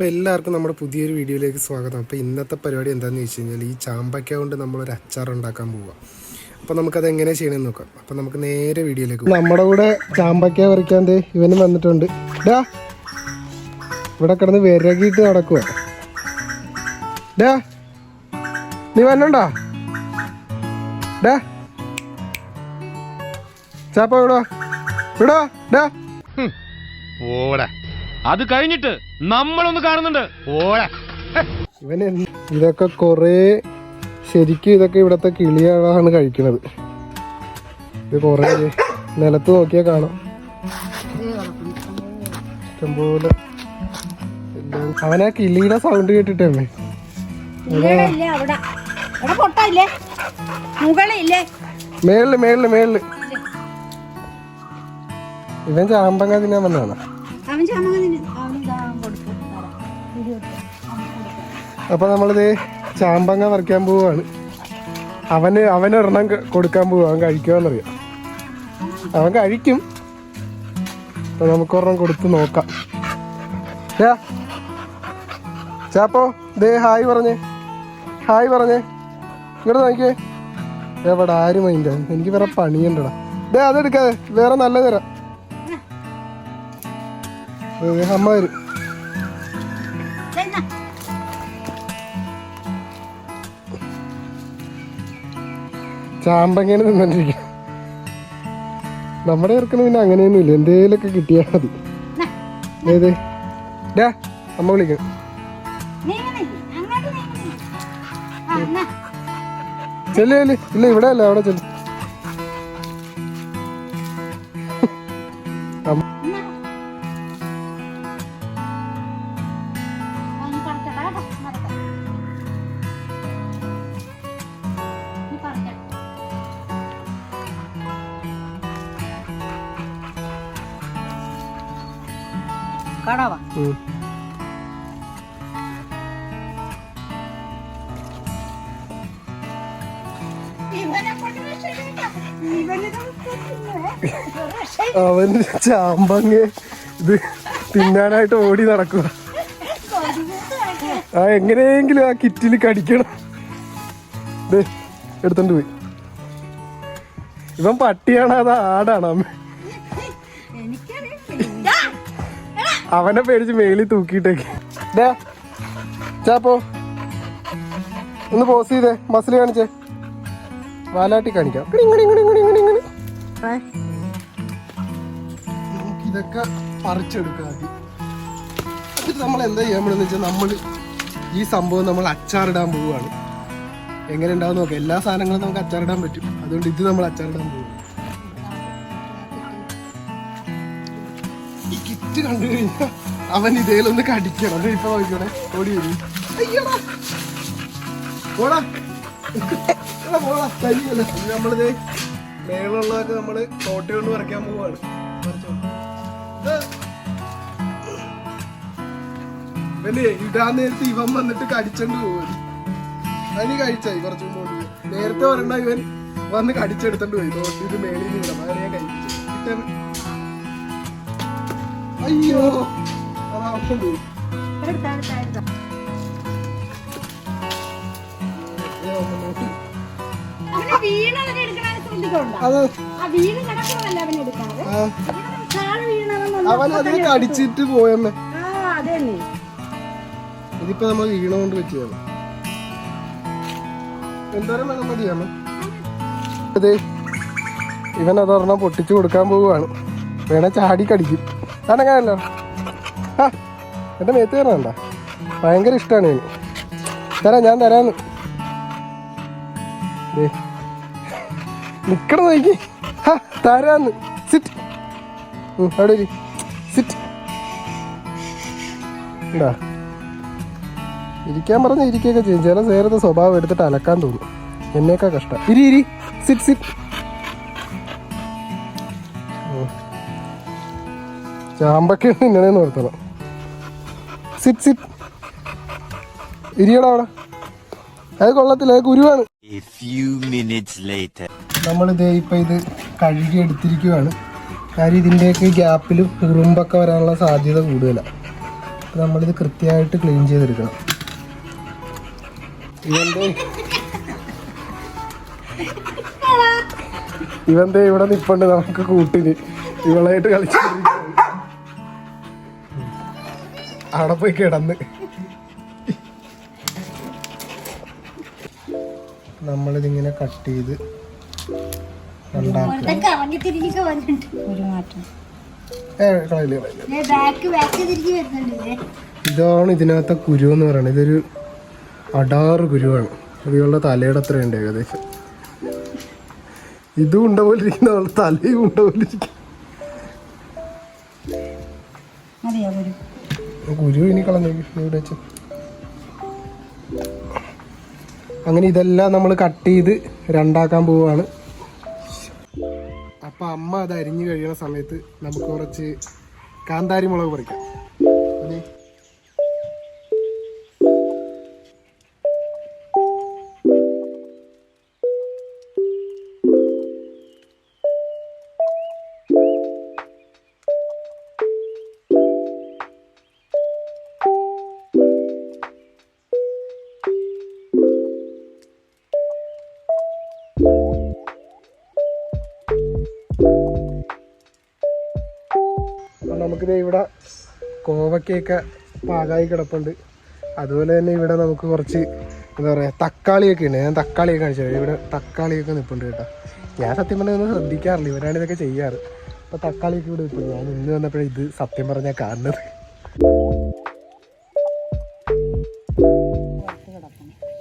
അപ്പോൾ എല്ലാവർക്കും നമ്മുടെ പുതിയൊരു വീഡിയോയിലേക്ക് സ്വാഗതം. അപ്പോൾ ഇന്നത്തെ പരിപാടി എന്താണെന്ന് വെച്ച് കഴിഞ്ഞാൽ ഈ ചാമ്പയ്ക്ക കൊണ്ട് നമ്മളൊരു അച്ചാർ ഉണ്ടാക്കാൻ പോവുക അപ്പോൾ നമുക്കത് എങ്ങനെ ചെയ്യണമെന്ന് നോക്കാം. അപ്പോൾ നമുക്ക് നേരെ വീഡിയോയിലേക്ക് പോകാം നമ്മുടെ കൂടെ ചാമ്പയ്ക്ക പറിക്കാൻ ദേ ഇവനും വന്നിട്ടുണ്ട്. ഡാ ഇവിടെ കിടന്ന് വിരകിയിട്ട് നടക്കുക ഡാ നീ വന്നണ്ടാ ഡാ ചാപ്പ വിടോ വിടോ ഡാ. ഓടാ. അത് കഴിഞ്ഞിട്ട് നമ്മളൊന്ന് കാണുന്നുണ്ട്. ഓളെ ഇവന് ഇതൊക്കെ കൊറേ ശരിക്കും ഇതൊക്കെ ഇവിടത്തെ കിളിയാണ് കഴിക്കുന്നത്. ഇത് കൊറേ നിലത്ത് നോക്കിയാൽ കാണാം. ഇഷ്ടംപോലെ അവനാ കിളിയുടെ സൗണ്ട് കേട്ടിട്ടേ മേളിൽ മേളിൽ മേളിൽ. ഇവൻ ചാമ്പങ്ങ തിന്നാൻ വന്നതാണ്? അപ്പൊ നമ്മളിത് ചാമ്പങ്ങ പറിക്കാൻ പോവാണ്. അവന് അവനൊരെണ്ണം കൊടുക്കാൻ പോവാൻ അവൻ അവൻ കഴിക്കും. അപ്പൊ നമുക്കൊരെണ്ണം കൊടുത്ത് നോക്കാം. ചാപ്പോ ദേ ഹായ് പറഞ്ഞേ. ഹായ് പറഞ്ഞേ. ഇങ്ങോട്ട് നോക്കിയേ. എവിടെ ആരും അതിന്റെ എനിക്ക് വേറെ പണിയുണ്ടടാ. ദേ അതെടുക്കാതെ. വേറെ നല്ല തരാം. അമ്മ വരും ചാമ്പങ്ങനെ തിന്നിരിക്കും നമ്മുടെ ഇറക്കണ പിന്നെ അങ്ങനെയൊന്നുമില്ല. എന്തേലൊക്കെ കിട്ടിയാൽ മതി. ഏത്? ഡാ അമ്മ വിളിക്കണം ചെല്ലു. ഇല്ല ഇവിടെ അല്ല. അവിടെ ചെല്ലു. കടവാ. അവന് ചാമ്പങ്ങ ഇത് തിന്നാനായിട്ട് ഓടി നടക്കുക. ആ എങ്ങനെയെങ്കിലും ആ കിറ്റിൽ കടിക്കണം. എടുത്തോണ്ട് പോയി. ഇവൻ പട്ടിയാണോ അത് ആടാണോ അമ്മ. അവനെ പേടിച്ച് മേളിൽ തൂക്കിയിട്ടേക്ക്. ഡേ ചാപ്പോ ഒന്ന് പോസ് ചെയ്തേ മസിൽ കാണിച്ചേ. വാലാട്ടി കാണിക്കാം. ഇതൊക്കെ പറിച്ചെടുക്കാം ആദ്യം. എന്നിട്ട് നമ്മൾ എന്താ ചെയ്യാൻ പോണെന്ന് വെച്ചാൽ നമ്മൾ ഈ സംഭവം നമ്മൾ അച്ചാറിടാൻ പോവുകയാണ്. എങ്ങനെ ഉണ്ടാവും നോക്കാം. എല്ലാ സാധനങ്ങളും നമുക്ക് അച്ചാറിടാൻ പറ്റും. അതുകൊണ്ട് ഇത് നമ്മൾ അച്ചാറിടാൻ പോകും ഈ കിറ്റ് കണ്ടു കഴിഞ്ഞാൽ അവൻ ഇതേലൊന്ന് കടിക്കണം. ഇപ്പൊ നോക്കിയോടെ ഓടി വരും. അയ്യടാ. പോടാ. പോടാ മേളുള്ളതൊക്കെ നമ്മൾ തോട്ട കൊണ്ട് വരയ്ക്കാൻ പോവാണ്. ഇവന് ഇടാൻ നേരത്തെ ഇവൻ വന്നിട്ട് കടിച്ചോണ്ട് പോകും അതിന് കഴിച്ചായി കുറച്ചു മുമ്പോട്ട് നേരത്തെ വരണ്ട ഇവൻ വന്ന് കടിച്ചെടുത്തോണ്ട് പോയി. ഇത് മേളിൽ നിന്ന് ഇടാം അങ്ങനെ ഞാൻ കഴിച്ചു അത് ആ വീണ് കിടക്കുന്നതല്ല അവൻ അതിന് കടിച്ചിട്ട് പോയമ്മേ. ഇതിപ്പോ നമ്മൾ വീണ കൊണ്ട് പറ്റിയാണ് എന്തോരം വേണം മതിയാമ? അതെ ഇവൻ അതൊരെണ്ണം പൊട്ടിച്ചു കൊടുക്കാൻ പോവുകയാണ്. വേണ ചാടി കടിക്കും. അതങ്ങനല്ലോ ആ എന്റെ മേത്ത് കയറണ്ട ഭയങ്കര ഇഷ്ടമാണ് ഞാൻ തരാം ഞാൻ തരാന്ന്. നിക്കണം നോക്കി. തരാന്ന്. സിറ്റ് അവിടെ. സിറ്റ് ഉണ്ടാ ഇരിക്കാൻ പറഞ്ഞ ഇരിക്കുകയൊക്കെ ചെയ്യും. ചില നേരത്തെ സ്വഭാവം എടുത്തിട്ട് അലക്കാൻ തോന്നും. എന്നേക്കാ കഷ്ടം. ഇരി ഇരി. സിറ്റ് സിറ്റ് ചാമ്പക്ക നിന്നണേന്ന് ഓർത്തണം സിറ്റ് സിറ്റ് ഇരിയടാ അവിടെ. അത് കൊള്ളത്തില്ല അത് കുരുവാണ്. നമ്മളിത് ഇപ്പം ഇത് കഴുകി എടുത്തിരിക്കുവാണ്. കാര്യം ഇതിന്റെയൊക്കെ ഗ്യാപ്പിൽ ഉറുമ്പൊക്കെ വരാനുള്ള സാധ്യത കൂടുതലാണ് അപ്പോൾ നമ്മളിത് കൃത്യമായിട്ട് ക്ലീൻ ചെയ്തെടുക്കണം. ഇവന്റെ ഇവന്റെ ഇവിടെ നിപ്പുണ്ട് നമുക്ക് കൂട്ടിന്. ഇവളായിട്ട് കളിച്ചോണ്ടിരിക്കുകയാണ് അവിടെ പോയി കിടന്ന്. നമ്മളിതിങ്ങനെ കട്ട് ചെയ്ത് ഉണ്ടാക്കുക ഇതൊക്കെ വന്നിട്ടുണ്ട്. ഒരു മാറ്റം. ഏ കളയില്ല കളയില്ല. ബാക്ക് ബാക്ക് തിരിഞ്ഞ് ഇതാണ് ഇതിനകത്തെ കുരു എന്ന് പറയുന്നത്. ഇതൊരു അടാറ് കുരുവാണ്. അത് ഇവളുടെ തലയുടെ അത്ര ഉണ്ട് ഏകദേശം. ഇതും ഉണ്ട പോലെ ഇരിക്കുന്ന തലയും ഉണ്ട പോലെ ഇരിക്കും കുരു ഇനി കളഞ്ഞേക്ക് ഇവിടെ വെച്ച്. അങ്ങനെ ഇതെല്ലാം നമ്മൾ കട്ട് ചെയ്ത് രണ്ടാക്കാൻ പോവാണ്. അപ്പൊ അമ്മ അത് അരിഞ്ഞു കഴിയുന്ന സമയത്ത് നമുക്ക് കുറച്ച് കാന്താരി മുളക് പറിക്കാം. നമുക്കിത് ഇവിടെ കോവക്കയൊക്കെ പാകായി കിടപ്പുണ്ട്. അതുപോലെ തന്നെ ഇവിടെ നമുക്ക് കുറച്ച് എന്താ പറയുക തക്കാളിയൊക്കെ ഉണ്ട് ഞാൻ തക്കാളിയൊക്കെ കാണിച്ചു ഇവിടെ തക്കാളിയൊക്കെ നിൽപ്പുണ്ട് കേട്ടോ. ഞാൻ സത്യം പറഞ്ഞാൽ ഒന്നും ശ്രദ്ധിക്കാറില്ല. ഇവരാണ് ഇതൊക്കെ ചെയ്യാറ്. അപ്പൊ തക്കാളിയൊക്കെ ഇവിടെ നിൽപ്പുണ്ട് ഞാൻ ഇന്ന് വന്നപ്പോഴേ ഇത് സത്യം പറഞ്ഞാൽ കാണുന്നത്.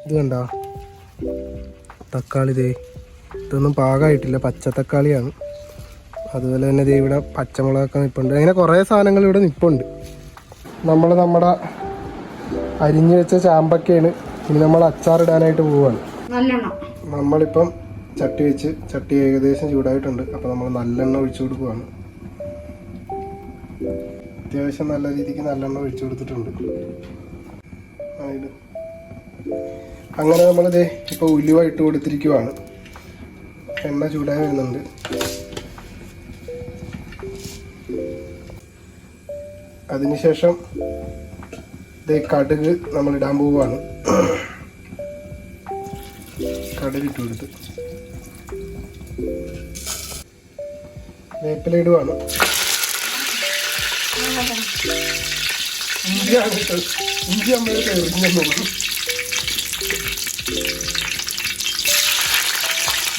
ഇത് കണ്ടോ? തക്കാളി ദേ ഇതൊന്നും പാകമായിട്ടില്ല പച്ച തക്കാളിയാണ് അതുപോലെ തന്നെ ദേ ഇവിടെ പച്ചമുളകൊക്കെ നിൽപ്പുണ്ട് അങ്ങനെ കുറേ സാധനങ്ങൾ ഇവിടെ നിൽപ്പുണ്ട് നമ്മൾ നമ്മുടെ അരിഞ്ഞു വെച്ച ചാമ്പക്കയാണ് ഇനി നമ്മൾ അച്ചാറിടാനായിട്ട് പോവുകയാണ് നമ്മളിപ്പം ചട്ടി വെച്ച് ചട്ടി ഏകദേശം ചൂടായിട്ടുണ്ട്. അപ്പോൾ നമ്മൾ നല്ലെണ്ണ ഒഴിച്ചു കൊടുക്കുവാണ്. അത്യാവശ്യം നല്ല രീതിക്ക് നല്ലെണ്ണ ഒഴിച്ചു കൊടുത്തിട്ടുണ്ട്. അങ്ങനെ നമ്മളിത് ഇപ്പൊ ഉലുവ ഇട്ട് കൊടുത്തിരിക്കുവാണ്. എണ്ണ ചൂടായി വരുന്നുണ്ട്. അതിനുശേഷം ദേ കടുക് നമ്മൾ ഇടാൻ പോവുകയാണ്. കടുക് ഇട്ട് കൊടുത്ത്. വേപ്പില ഇടുവാണ്. ഇഞ്ചിയാണ് ഇഞ്ചി അമ്മയുടെ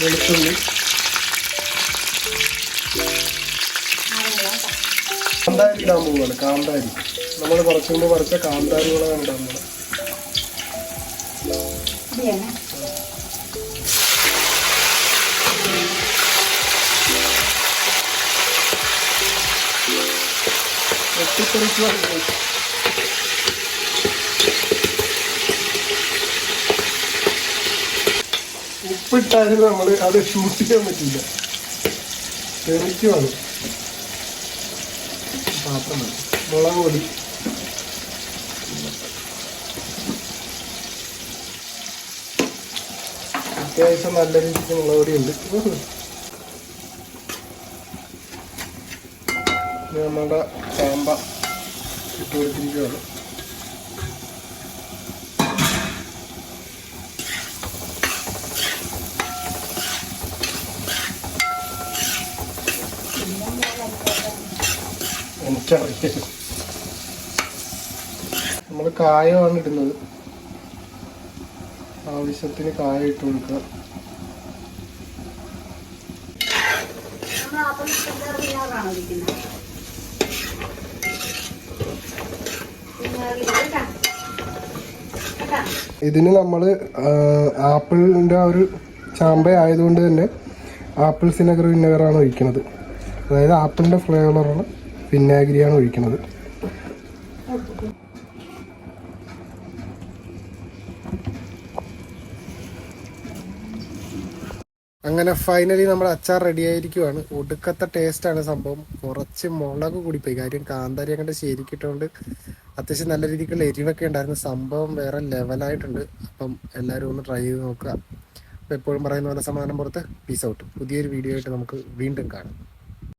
വെളുത്തുള്ളി. കാന്താരി ഇടാൻ പോവുകയാണ്. കാന്താരി. നമ്മൾ കുറച്ച് മുമ്പ് പറിച്ച കാന്താരികളാണ് ഇടാൻ പോകുന്നത് വെട്ടിത്തെറിക്കുക ഉപ്പിട്ടാലും നമ്മൾ അത് ഷൂട്ട് ചെയ്യാൻ പറ്റില്ല. തെറിക്കുവാണ്. പാത്രം മതി. മുളക് പൊടി. അത്യാവശ്യം നല്ല രീതിക്ക് മുളക് പൊടി ഉണ്ട്. നമ്മുടെ ചാമ്പ ഇട്ട് കൊടുത്തിരിക്കുകയാണ്. നമ്മൾ കായമാണ് ഇടുന്നത്. ആവശ്യത്തിന് കായ ഇട്ട് കൊടുക്കുക. ഇതിന് നമ്മൾ ആപ്പിളിന്റെ ആ ഒരു ചാമ്പ ആയതുകൊണ്ട് തന്നെ ആപ്പിൾ സിനഗർ വിനഗറാണ് ഒഴിക്കുന്നത്. അതായത് ആപ്പിളിന്റെ ഫ്ലേവറാണ് വിനാഗിരിയാണ് ഒഴിക്കുന്നത്. അങ്ങനെ ഫൈനലി നമ്മുടെ അച്ചാർ റെഡി ആയിരിക്കുവാണ്. ഒടുക്കത്തെ ടേസ്റ്റാണ് സംഭവം. കുറച്ച് മുളക് കൂടിപ്പോയി. കാര്യം കാന്താരി അങ്ങനെ ശരിക്കിട്ടുകൊണ്ട് അത്യാവശ്യം നല്ല രീതിക്കുള്ള എരിവൊക്കെ ഉണ്ടായിരുന്നു. സംഭവം വേറെ ലെവലായിട്ടുണ്ട് അപ്പം എല്ലാവരും ഒന്ന് ട്രൈ ചെയ്ത് നോക്കുക. അപ്പോൾ എപ്പോഴും പറയുന്ന പോലെ സമാധാനം പുറത്ത്. പീസ് ഔട്ട് പുതിയൊരു വീഡിയോ ആയിട്ട് നമുക്ക് വീണ്ടും കാണാം.